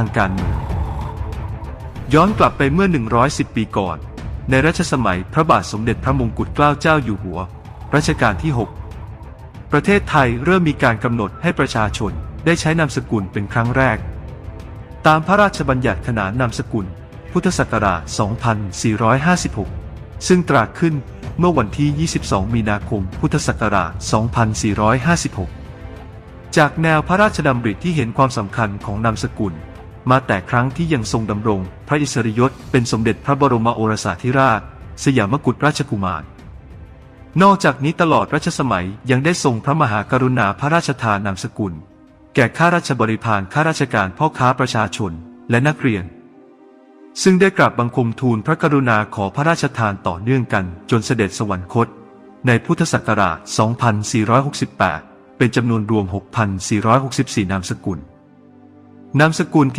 างการเมืองย้อนกลับไปเมื่อ 110 ปีก่อน ในรัชสมัยพระบาทสมเด็จพระมงกุฎเกล้าเจ้าอยู่หัว รัชกาลที่ 6 ประเทศไทยเริ่มมีการกำหนดให้ประชาชนได้ใช้นามสกุลเป็นครั้งแรก ตามพระราชบัญญัติขนานนามสกุล พุทธศักราช 2456 ซึ่งตราขึ้นเมื่อวันที่ 22 มีนาคม พุทธศักราช 2456 จากแนวพระราชดำริที่เห็นความสำคัญของนามสกุล มาแต่ครั้งที่ยังทรงดำรง พระอิสริยศเป็นสมเด็จพระบรมโอรสาธิราช สยามกุฎราชกุมาร นอกจากนี้ตลอดรัชสมัยยังได้ทรงพระมหากรุณาพระราชทานนามสกุล แก่ข้าราชบริพารข้าราชการพ่อค้าประชาชนและนักเรียน ซึ่งได้กราบบังคมทูลพระกรุณาขอพระราชทานต่อเนื่องกันจนเสด็จสวรรคต ในพุทธศักราช 2468 เป็นจำนวนรวม 6,464 นามสกุลนามสกุลที่